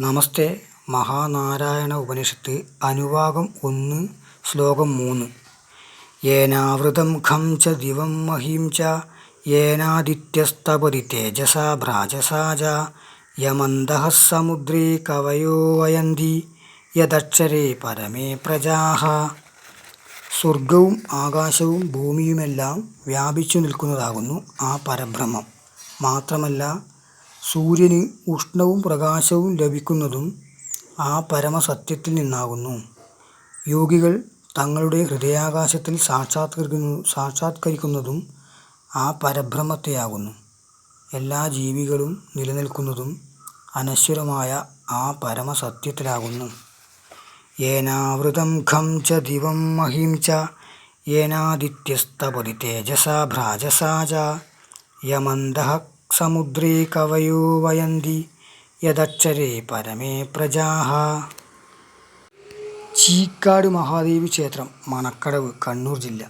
നമസ്തേ. മഹാനാരായണ ഉപനിഷത്ത് അനുവാകം ഒന്ന് ശ്ലോകം മൂന്ന്. യേനാവൃതം ഖം ച ദിവം മഹീം ച യേനാദിത്യസ്തപതി തേജസ ഭ്രാജസാ ച സമുദ്രേ കവയോ വയന്തി യദക്ഷരേ പരമേ പ്രജാഹ. സ്വർഗവും ആകാശവും ഭൂമിയുമെല്ലാം വ്യാപിച്ചു നിൽക്കുന്നതാകുന്നു ആ പരബ്രഹ്മം. മാത്രമല്ല സൂര്യന് ഉഷ്ണവും പ്രകാശവും ലഭിക്കുന്നതും ആ പരമസത്യത്തിൽ നിന്നാകുന്നു. യോഗികൾ തങ്ങളുടെ ഹൃദയാകാശത്തിൽ സാക്ഷാത്കരിക്കുന്നു സാക്ഷാത്കരിക്കുന്നതും ആ പരബ്രഹ്മത്തെയാകുന്നു. എല്ലാ ജീവികളും നിലനിൽക്കുന്നതും അനശ്വരമായ ആ പരമസത്യത്തിലാകുന്നു. ഏനാവൃതം ഖം ച ദിവം മഹിം ച ഏനാദിത്യസ്തപതി തേജസാ ഭ്രാജസാ ച യമന്തഃ സമുദ്രേ കവയോ വയന്തി യദക്ഷരേ പരമേ പ്രജാഹ ചീക്കാട് മഹാദേവി ക്ഷേത്രം മണക്കടവ് കണ്ണൂർ ജില്ല.